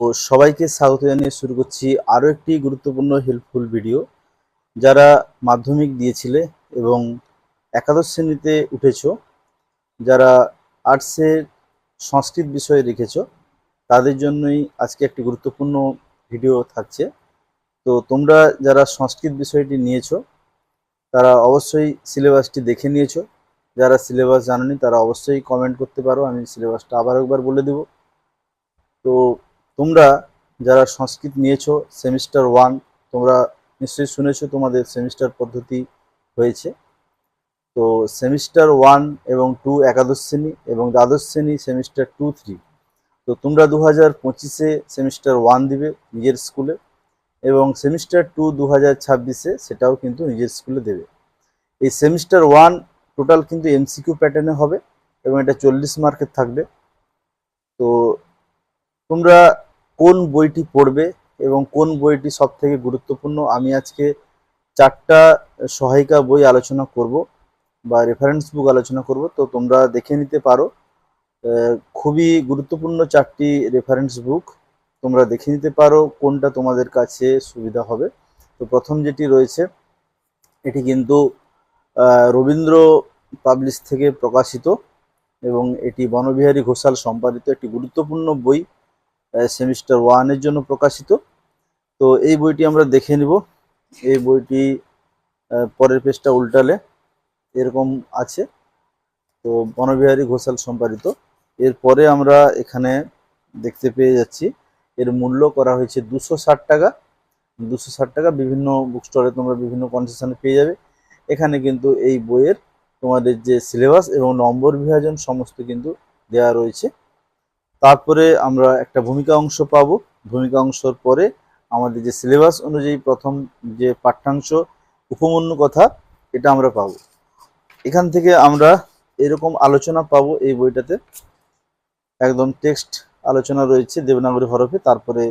তো সবাইকে স্বাগত জানিয়ে শুরু করছি আরও একটি গুরুত্বপূর্ণ হেল্পফুল ভিডিও যারা মাধ্যমিক দিয়েছিলে এবং একাদশ শ্রেণীতে উঠেছ, যারা আর্টসের সংস্কৃত বিষয়ে রেখেছো, তাদের জন্যই আজকে একটি গুরুত্বপূর্ণ ভিডিও থাকছে। তো তোমরা যারা সংস্কৃত বিষয়টি নিয়েছো, তারা অবশ্যই সিলেবাসটি দেখে নিয়েছো। যারা সিলেবাস জানেনি, তারা অবশ্যই কমেন্ট করতে পারো, আমি সিলেবাসটা আবার একবার বলে দেব। তো তোমরা যারা সংস্কৃত নিয়েছো সেমিস্টার ওয়ান তোমরা নিশ্চয়ই শুনেছো তোমাদের সেমিস্টার পদ্ধতি হয়েছে। তো সেমিস্টার ওয়ান এবং টু একাদশ শ্রেণি এবং দ্বাদশ শ্রেণি সেমিস্টার টু থ্রি তো তোমরা দু হাজার পঁচিশে সেমিস্টার ওয়ান দিবে নিজের স্কুলে এবং সেমিস্টার টু দু হাজার ছাব্বিশে সেটাও কিন্তু নিজের স্কুলে দেবে। এই সেমিস্টার ওয়ান টোটাল কিন্তু এমসিকিউ প্যাটার্নে হবে এবং এটা চল্লিশ মার্কের থাকবে। তো তোমরা কোন বইটি পড়বে এবং কোন বইটি সব থেকে গুরুত্বপূর্ণ, আমি আজকে চারটা সহায়িকা বই আলোচনা করব বা রেফারেন্স বুক আলোচনা করব। তো তোমরা দেখে নিতে পারো খুবই গুরুত্বপূর্ণ চারটি রেফারেন্স বুক তোমরা দেখে নিতে পারো কোনটা তোমাদের কাছে সুবিধা হবে। তো প্রথম যেটি রয়েছে, এটি কিন্তু রবীন্দ্র পাবলিশ থেকে প্রকাশিত এবং এটি বনবিহারী ঘোষাল সম্পাদিত একটি গুরুত্বপূর্ণ বই। সেমিস্টার ওয়ানের জন্য প্রকাশিত। তো এই বইটি আমরা দেখে নিব। এই বইটি পরের পেজটা উল্টালে এরকম আছে। তো বনবিহারী ঘোষাল সম্পাদিত। এরপরে আমরা এখানে দেখতে পেয়ে যাচ্ছি, এর মূল্য করা হয়েছে দুশো টাকা। দুশো টাকা বিভিন্ন বুক স্টোরে তোমরা বিভিন্ন কনসেশনে পেয়ে যাবে। এখানে কিন্তু এই বইয়ের তোমাদের যে সিলেবাস এবং নম্বর বিভাজন সমস্ত কিন্তু দেওয়া রয়েছে। তারপরে আমরা একটা ভূমিকা অংশ পাবো। ভূমিকা অংশর পরে আমাদের যে সিলেবাস অনুযায়ী প্রথম যে পাঠ্যাংশ উপমন্য কথা, এটা আমরা পাবো। এখান থেকে আমরা এরকম আলোচনা পাবো এই বইটাতে। একদম টেক্সট আলোচনা রয়েছে দেবনাগরী হরফে, তারপরে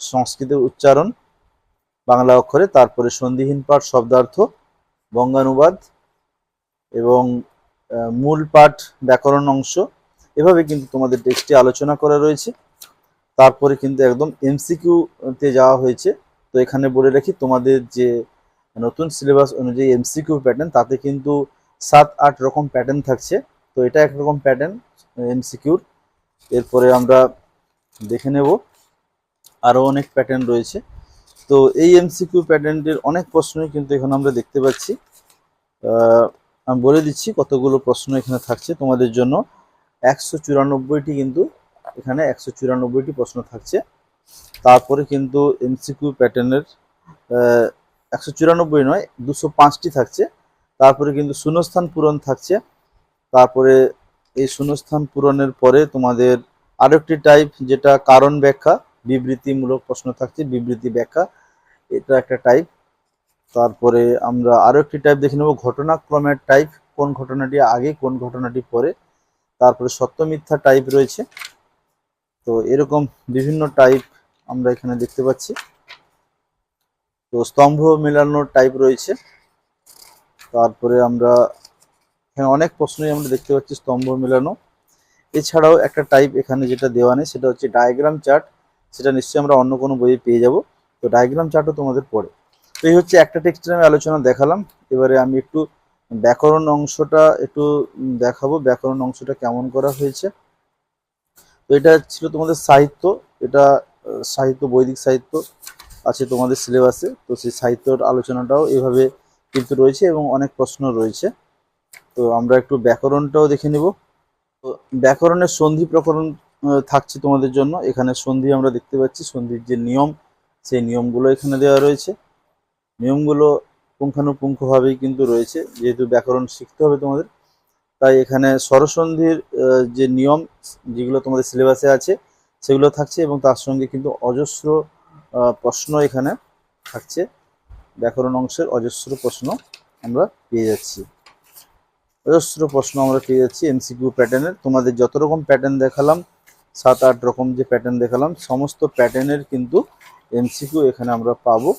সংস্কৃতের উচ্চারণ, বাংলা অক্ষরে, তারপরে সন্ধিহীন পাঠ, শব্দার্থ, বঙ্গানুবাদ এবং মূল পাঠ ব্যাকরণ অংশ এভাবে কিন্তু তোমাদের টেক্সটে আলোচনা করা রয়েছে। তারপরে কিন্তু একদম এমসিকিউ তে যাওয়া হয়েছে। তো এখানে বলে রাখি, তোমাদের যে নতুন সিলেবাস অনুযায়ী এমসিকিউ প্যাটার্ন তাতে কিন্তু সাত, আট রকম প্যাটার্ন থাকছে। তো এটা একরকম প্যাটার্ন এমসিকিউর এরপরে আমরা দেখে নেব, আরও অনেক প্যাটার্ন রয়েছে। তো এই এমসিকিউ প্যাটার্নটির অনেক প্রশ্নই কিন্তু এখানে আমরা দেখতে পাচ্ছি। আমি বলে দিচ্ছি কতগুলো প্রশ্ন এখানে থাকছে তোমাদের জন্য। একশো চুরানব্বইটি কিন্তু এখানে একশো চুরানব্বইটি প্রশ্ন থাকছে। তারপরে কিন্তু এমসিকিউ প্যাটার্নের একশো চুরানব্বই নয়, দুশো পাঁচটি থাকছে। তারপরে কিন্তু শূন্যস্থান পূরণ থাকছে। তারপরে এই শূন্যস্থান পূরণের পরে তোমাদের আরও একটি টাইপ যেটা কারণ ব্যাখ্যা, বিবৃতিমূলক প্রশ্ন থাকছে, বিবৃতি ব্যাখ্যা, এটা একটা টাইপ তারপরে আমরা আরও একটি টাইপ দেখে নেব, ঘটনাক্রমের টাইপ কোন ঘটনাটি আগে, কোন ঘটনাটি পরে। তারপরে সত্য মিথ্যা টাইপ রয়েছে। তো এরকম বিভিন্ন টাইপ আমরা এখানে দেখতে পাচ্ছি। তো স্তম্ভ মেলানোর টাইপ রয়েছে। তারপরে আমরা এখানে অনেক প্রশ্নই আমরা দেখতে পাচ্ছি স্তম্ভ মেলানো। এছাড়াও একটা টাইপ এখানে যেটা দেওয়া নেই, সেটা হচ্ছে ডায়াগ্রাম চার্ট সেটা নিশ্চয়ই আমরা অন্য কোনো বইয়ে পেয়ে যাব। তো ডায়াগ্রাম চার্টও তোমাদের পড়ে। তো এই হচ্ছে একটা টেক্সটের আমি আলোচনা দেখালাম। এবারে আমি একটু ব্যাকরণ অংশটা একটু দেখাবো, ব্যাকরণ অংশটা কেমন করা হয়েছে। তো এটা ছিল তোমাদের সাহিত্য, এটা সাহিত্য, বৈদিক সাহিত্য আছে তোমাদের সিলেবাসে, তো সেই সাহিত্যর আলোচনাটাও এভাবে কিন্তু রয়েছে এবং অনেক প্রশ্ন রয়েছে। তো আমরা একটু ব্যাকরণটাও দেখে নিব। তো ব্যাকরণের সন্ধি প্রকরণ থাকছে তোমাদের জন্য। এখানে সন্ধি আমরা দেখতে পাচ্ছি, সন্ধির যে নিয়ম, সেই নিয়মগুলো এখানে দেওয়া রয়েছে। নিয়মগুলো পুঙ্খানুপুঙ্খভাবেই কিন্তু রয়েছে, যেহেতু ব্যাকরণ শিখতে হবে তোমাদের। তাই এখানে স্বরসন্ধির যে নিয়ম যেগুলো তোমাদের সিলেবাসে আছে, সেগুলো থাকছে এবং তার সঙ্গে কিন্তু অজস্র প্রশ্ন এখানে থাকছে। ব্যাকরণ অংশের অজস্র প্রশ্ন আমরা পেয়ে যাচ্ছি। অজস্র প্রশ্ন আমরা পেয়ে যাচ্ছি এমসিকিউ প্যাটার্নের তোমাদের যত রকম প্যাটার্ন দেখালাম, সাত আট রকম যে প্যাটার্ন দেখালাম, সমস্ত প্যাটার্নের কিন্তু এমসিকিউ এখানে আমরা পাবো।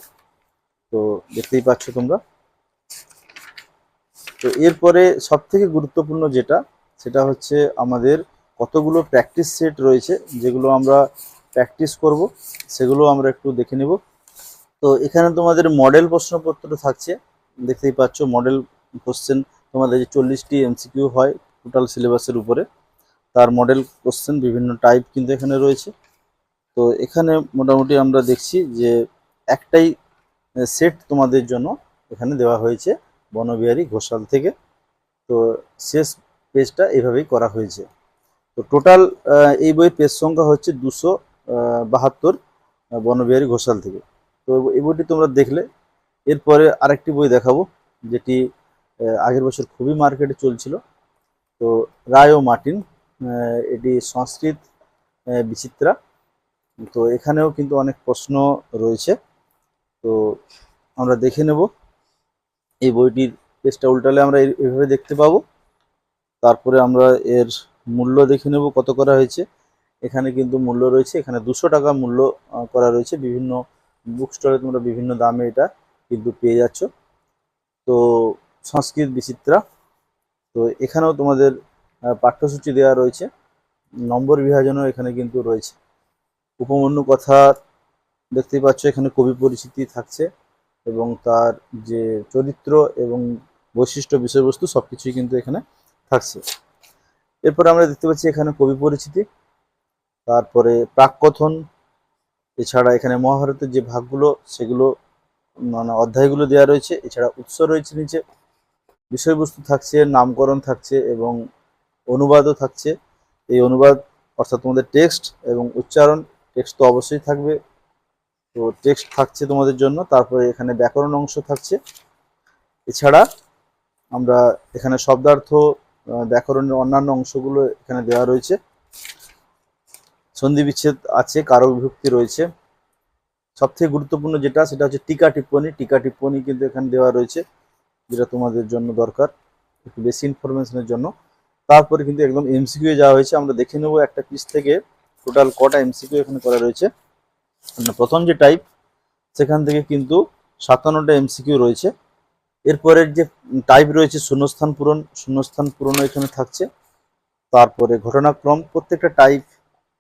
তো দেখতেই পাচ্ছ তোমরা। তো এরপরে সব থেকে গুরুত্বপূর্ণ যেটা, সেটা হচ্ছে আমাদের কতগুলো প্র্যাকটিস সেট রয়েছে, যেগুলো আমরা প্র্যাকটিস করব, সেগুলো আমরা একটু দেখে নেব। তো এখানে তোমাদের মডেল প্রশ্নপত্র থাকছে, দেখতেই পাচ্ছ মডেল কোশ্চেন তোমাদের যে চল্লিশটি এমসিকিউ হয় টোটাল সিলেবাসের উপরে, তার মডেল কোশ্চেন বিভিন্ন টাইপ কিন্তু এখানে রয়েছে। তো এখানে মোটামুটি আমরা দেখছি যে একটাই সেট তোমাদের জন্য এখানে দেওয়া হয়েছে বনবিহারী ঘোষাল থেকে। তো শেষ পেজটা এইভাবেই করা হয়েছে। তো টোটাল এই বইয়ের পেজ সংখ্যা হচ্ছে দুশো বাহাত্তর বনবিহারী ঘোষাল থেকে। তো এই বইটি তোমরা দেখলে। এরপরে আরেকটি বই দেখাবো, যেটি আগের বছর খুবই মার্কেটে চলছিল। তো রায় ও মার্টিন এটি সংস্কৃত বিচিত্রা। তো এখানেও কিন্তু অনেক প্রশ্ন রয়েছে। তো আমরা দেখে নেব। এই বইটির পেজটা উল্টালে আমরা এইভাবে দেখতে পাবো। তারপরে আমরা এর মূল্য দেখে নেব কত করা হয়েছে। এখানে কিন্তু মূল্য রয়েছে, এখানে দুশো টাকা মূল্য করা রয়েছে। বিভিন্ন বুক স্টলে তোমরা বিভিন্ন দামে এটা কিন্তু পেয়ে যাচ্ছ। তো সংস্কৃত বিচিত্রা। তো এখানেও তোমাদের পাঠ্যসূচি দেওয়া রয়েছে। নম্বর বিভাজনও এখানে কিন্তু রয়েছে। উপমন্যু কথা দেখতেই পাচ্ছ, এখানে কবি পরিচিতি থাকছে এবং তার যে চরিত্র এবং বৈশিষ্ট্য, বিষয়বস্তু সব কিছুই কিন্তু এখানে থাকছে। এরপর আমরা দেখতে পাচ্ছি এখানে কবি পরিচিতি, তারপরে প্রাককথন, এছাড়া এখানে মহাভারতের যে ভাগগুলো, সেগুলো মানে অধ্যায়গুলো দেওয়া রয়েছে, এছাড়া উৎস রয়েছে নিচে, বিষয়বস্তু থাকছে, নামকরণ থাকছে এবং অনুবাদও থাকছে। এই অনুবাদ, অর্থাৎ তোমাদের টেক্সট এবং উচ্চারণ, টেক্সট তো অবশ্যই থাকবে। তো টেক্সট থাকছে তোমাদের জন্য, তারপরে এখানে ব্যাকরণ অংশ থাকছে। এছাড়া আমরা এখানে শব্দার্থ ব্যাকরণের অন্যান্য অংশগুলো এখানে দেওয়া রয়েছে। সন্ধি বিচ্ছেদ আছে কারক বিভক্তি রয়েছে। সবথেকে গুরুত্বপূর্ণ যেটা, সেটা হচ্ছে টিকা টিপ্পনী। টিকা টিপ্পনী কিন্তু এখানে দেওয়া রয়েছে, যেটা তোমাদের জন্য দরকার, একটু বেশি ইনফরমেশনের জন্য। তারপরে কিন্তু একদম এমসিকিউ যাওয়া হয়েছে, আমরা দেখে নেব একটা পিস থেকে। টোটাল কটা এমসিকিউ এখানে করা রয়েছে। প্রথম যে টাইপ সেখান থেকে কিন্তু সাতান্নটা এমসিকিউ রয়েছে। এরপরের যে টাইপ রয়েছে, শূন্যস্থান পূরণ, শূন্যস্থান পূরণও এখানে থাকছে। তারপরে ঘটনাক্রম, প্রত্যেকটা টাইপ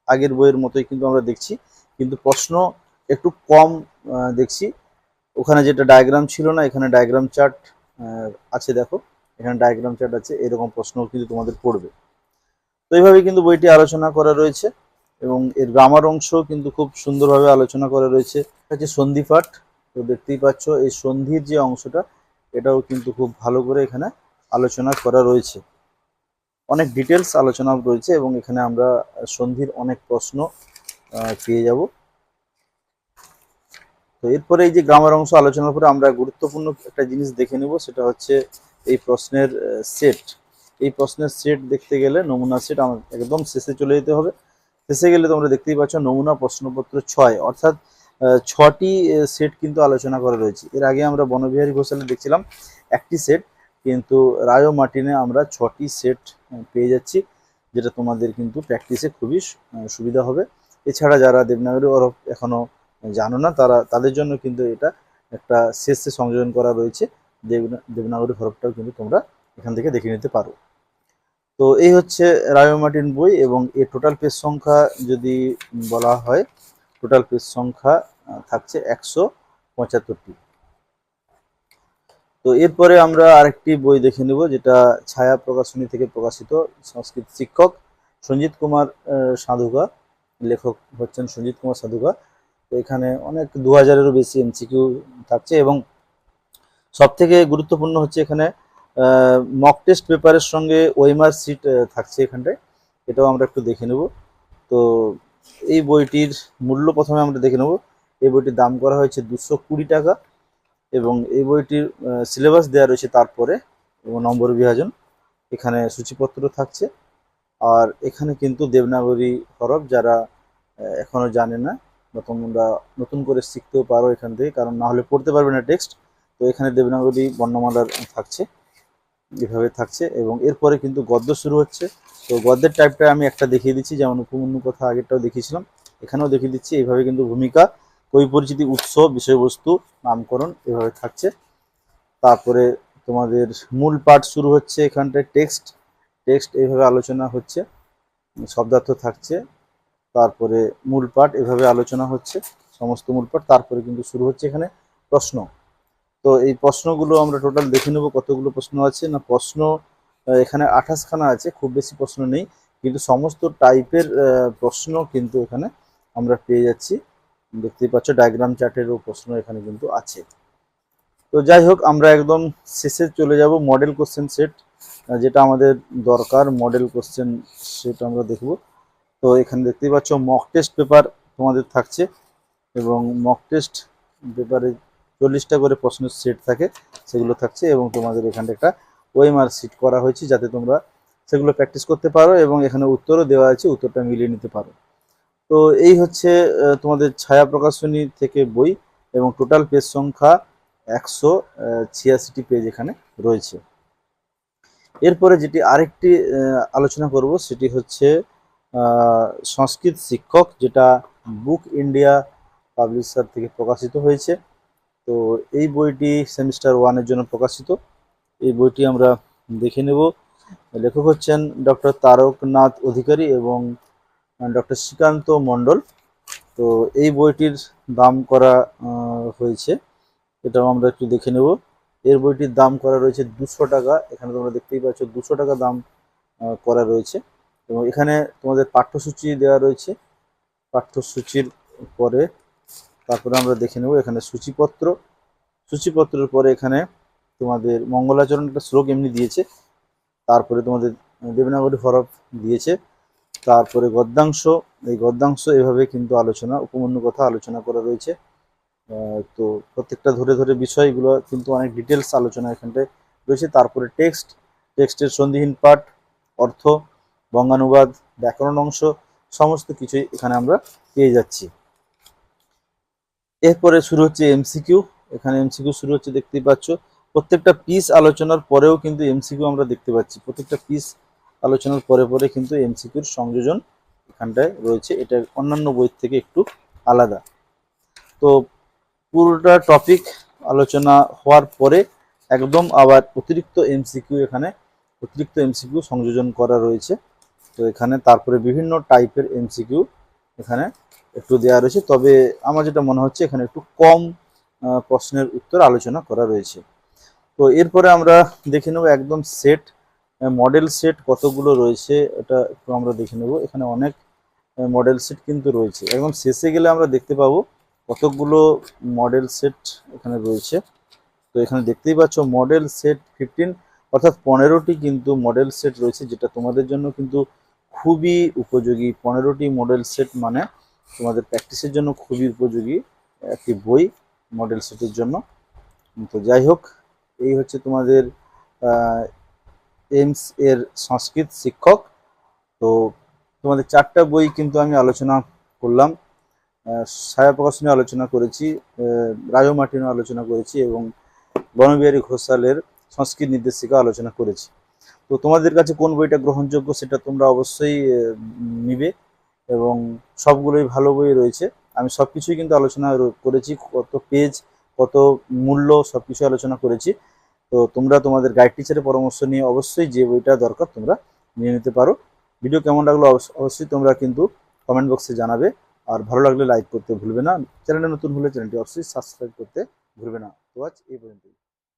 আগের বইয়ের মতোই কিন্তু আমরা দেখছি। কিন্তু প্রশ্ন একটু কম দেখছি। ওখানে যেটা ডায়াগ্রাম ছিল না, এখানে ডায়াগ্রাম চার্ট আছে দেখো। এখানে ডায়াগ্রাম চার্ট আছে, এরকম প্রশ্ন কিন্তু তোমাদের পড়বে। তো এইভাবে কিন্তু বইটি আলোচনা করা রয়েছে। এবং এর গ্রামার অংশ কিন্তু খুব সুন্দরভাবে আলোচনা করা রয়েছে। হচ্ছে সন্ধিপাঠ তো দেখতেই পাচ্ছ এই সন্ধির যে অংশটা, এটাও কিন্তু খুব ভালো করে এখানে আলোচনা করা রয়েছে। অনেক ডিটেলস আলোচনা রয়েছে এবং এখানে আমরা সন্ধির অনেক প্রশ্ন পেয়ে যাব। তো এরপরে এই যে গ্রামার অংশ আলোচনার পরে আমরা গুরুত্বপূর্ণ একটা জিনিস দেখে নেব, সেটা হচ্ছে এই প্রশ্নের সেট এই প্রশ্নের সেট দেখতে গেলে নমুনা সেট আমার একদম শেষে চলে যেতে হবে। শেষে গেলে তোমরা দেখতেই পাচ্ছ নমুনা প্রশ্নপত্র ছয়, অর্থাৎ ছটি সেট কিন্তু আলোচনা করা রয়েছে। এর আগে আমরা বনবিহারী ঘোষালে দেখছিলাম একটি সেট, কিন্তু রায়ো মার্টিনে আমরা ছটি সেট পেয়ে যাচ্ছি, যেটা তোমাদের কিন্তু প্র্যাকটিসে খুবই সুবিধা হবে। এছাড়া যারা দেবনাগরী ওরফ এখনও জানো না, তারা, তাদের জন্য কিন্তু এটা একটা শেষে সংযোজন করা রয়েছে। দেবনা, দেবনাগরী হরফটাও কিন্তু তোমরা এখান থেকে দেখে নিতে পারো। তো এই হচ্ছে রায়ো মার্টিন বই এবং এর টোটাল পেজ সংখ্যা যদি বলা হয়, টোটাল পেজ সংখ্যা থাকছে একশো পঁচাত্তরটি। তো এরপরে আমরা আরেকটি বই দেখে নেব যেটা ছায়া প্রকাশনী থেকে প্রকাশিত, সংস্কৃত শিক্ষক সঞ্জিত কুমার সাধুকা লেখক হচ্ছেন সঞ্জিত কুমার সাধুকা তো এখানে অনেক দু হাজারেরও বেশি এমসিকিউ থাকছে এবং সব থেকে গুরুত্বপূর্ণ হচ্ছে এখানে মক টেস্ট পেপারের সঙ্গে ওয়েমার সিট থাকছে এখানটায়। এটাও আমরা একটু দেখে নেব। তো এই বইটির মূল্য প্রথমে আমরা দেখে নেব। এই বইটির দাম করা হয়েছে দুশো কুড়ি টাকা এবং এই বইটির সিলেবাস দেওয়া রয়েছে তারপরে এবং নম্বর বিভাজন। এখানে সূচিপত্র থাকছে। আর এখানে কিন্তু দেবনাগরী হরফ, যারা এখনও জানে না বা তোমরা নতুন করে শিখতেও পারো এখান থেকে, কারণ না হলে পড়তে পারবে না টেক্সট। তো এখানে দেবনাগরী বর্ণমালার থাকছে। এভাবে থাকছে এবং এরপরে কিন্তু গদ্য শুরু হচ্ছে। তো গদ্যের টাইপটা আমি একটা দেখিয়ে দিচ্ছি, যেমন উপমন্য কথা আগেরটাও দেখিয়েছিলাম। এখানেও দেখিয়ে দিচ্ছি এইভাবে কিন্তু ভূমিকা কবি পরিচিতি উৎস বিষয়বস্তু, নামকরণ এভাবে থাকছে। তারপরে তোমাদের মূল পাঠ শুরু হচ্ছে এখানটায় টেক্সট টেক্সট এইভাবে আলোচনা হচ্ছে, শব্দার্থ থাকছে। তারপরে মূল পাঠ এভাবে আলোচনা হচ্ছে, সমস্ত মূল পাঠ। তারপরে কিন্তু শুরু হচ্ছে এখানে প্রশ্ন। তো এই প্রশ্নগুলো আমরা টোটাল দেখে নেব কতগুলো প্রশ্ন আছে। না, প্রশ্ন এখানে আঠাশখানা আছে, খুব বেশি প্রশ্ন নেই। কিন্তু সমস্ত টাইপের প্রশ্ন কিন্তু এখানে আমরা পেয়ে যাচ্ছি। দেখতেই পাচ্ছ ডায়াগ্রাম চার্টেরও প্রশ্ন এখানে কিন্তু আছে। তো যাই হোক, আমরা একদম শেষে চলে যাব মডেল কোশ্চেন সেট যেটা আমাদের দরকার। মডেল কোশ্চেন সেট আমরা দেখব। তো এখানে দেখতেই পাচ্ছ মক টেস্ট পেপার তোমাদের থাকছে এবং মক টেস্ট পেপারে চল্লিশটা করে প্রশ্নের সেট থাকে, সেগুলো থাকছে এবং তোমাদের এখানে একটা ওএমআর সিট করা হয়েছে যাতে তোমরা সেগুলো প্র্যাকটিস করতে পারো এবং এখানে উত্তরও দেওয়া আছে, উত্তরটা মিলিয়ে নিতে পারো। তো এই হচ্ছে তোমাদের ছায়া প্রকাশনী থেকে বই এবং টোটাল পেজ সংখ্যা একশো ছিয়াশিটি পেজ এখানে রয়েছে। এরপরে যেটি আরেকটি আলোচনা করব সেটি হচ্ছে সংস্কৃত শিক্ষক যেটা বুক ইন্ডিয়া পাবলিশার থেকে প্রকাশিত হয়েছে। তো এই বইটি সেমিস্টার ওয়ানের জন্য প্রকাশিত। এই বইটি আমরা দেখে নেব। লেখক হচ্ছেন ডক্টর তারকনাথ অধিকারী এবং ডক্টর শ্রীকান্ত মণ্ডল। তো এই বইটির দাম করা হয়েছে, এটাও আমরা একটু দেখে নেব। এর বইটির দাম করা রয়েছে দুশো টাকা। এখানে তোমরা দেখতেই পাচ্ছ দুশো টাকা দাম করা রয়েছে। এবং এখানে তোমাদের পাঠ্যসূচি দেওয়া রয়েছে। পাঠ্যসূচির পরে তারপরে আমরা দেখে নেব এখানে সূচিপত্র। সূচিপত্রের পরে এখানে তোমাদের মঙ্গলাচরণ একটা শ্লোক এমনি দিয়েছে। তারপরে তোমাদের দেবনাগরী হরফ দিয়েছে। তারপরে গদ্যাংশ, এই গদ্যাংশ এভাবে কিন্তু আলোচনা, উপমন্য কথা আলোচনা করা রয়েছে। তো প্রত্যেকটা ধরে ধরে বিষয়গুলো কিন্তু অনেক ডিটেলস আলোচনা এখানটায় রয়েছে। তারপরে টেক্সট টেক্সটের সন্ধিহীন পাঠ, অর্থ, বঙ্গানুবাদ, ব্যাকরণ অংশ, সমস্ত কিছুই এখানে আমরা পেয়ে যাচ্ছি। এরপরে শুরু হচ্ছে এমসিকিউ এখানে এমসিকিউ শুরু হচ্ছে, দেখতেই পাচ্ছ। প্রত্যেকটা পিস আলোচনার পরেও কিন্তু এমসিকিউ আমরা দেখতে পাচ্ছি। প্রত্যেকটা পিস আলোচনার পরে পরে কিন্তু এমসিকিউর সংযোজন এখানটায় রয়েছে। এটা অন্যান্য বই থেকে একটু আলাদা। তো পুরোটা টপিক আলোচনা হওয়ার পরে একদম আবার অতিরিক্ত এমসিকিউ এখানে, অতিরিক্ত এমসিকিউ সংযোজন করা রয়েছে। তো এখানে তারপরে বিভিন্ন টাইপের এমসিকিউ এখানে একটু দেওয়া রয়েছে। তবে আমার যেটা মনে হচ্ছে, এখানে একটু কম প্রশ্নের উত্তর আলোচনা করা রয়েছে। তো এরপরে আমরা দেখে নেব একদম সেট মডেল সেট কতগুলো রয়েছে, এটা একটু আমরা দেখে নেব। এখানে অনেক মডেল সেট কিন্তু রয়েছে। একদম শেষে গেলে আমরা দেখতে পাবো কতগুলো মডেল সেট এখানে রয়েছে। তো এখানে দেখতেই পাচ্ছ, মডেল সেট ফিফটিন অর্থাৎ পনেরোটি কিন্তু মডেল সেট রয়েছে, যেটা তোমাদের জন্য কিন্তু খুবই উপযোগী। পনেরোটি মডেল সেট মানে তোমাদের প্র্যাকটিসের জন্য খুবই উপযোগী একটি বই মডেল সেটের জন্য। তো যাই হোক, এই হচ্ছে তোমাদের এইমস এর সংস্কৃত শিক্ষক। তো তোমাদের চারটা বই কিন্তু আমি আলোচনা করলাম। ছায়া প্রকাশনী আলোচনা করেছি রাজু মার্টিনও আলোচনা করেছি এবং বনবিহারী ঘোষালের সংস্কৃত নির্দেশিকা আলোচনা করেছি। তো তোমাদের কাছে কোন বইটা গ্রহণযোগ্য সেটা তোমরা অবশ্যই নিবে। এবং সবগুলোই ভালো বই রয়েছে। আমি সব কিছুই কিন্তু আলোচনা করেছি, কত পেজ, কত মূল্য সব কিছু আলোচনা করেছি। তো তোমরা তোমাদের গাইড টিচারের পরামর্শ নিয়ে অবশ্যই যে বইটা দরকার তোমরা নিয়ে নিতে পারো। ভিডিও কেমন লাগল অবশ্য- অবশ্যই তোমরা কিন্তু কমেন্ট বক্সে জানাবে। আর ভালো লাগলে লাইক করতে ভুলবে না। চ্যানেলে নতুন হলে চ্যানেলটি অবশ্যই সাবস্ক্রাইব করতে ভুলবে না। তো আজ এই পর্যন্তই।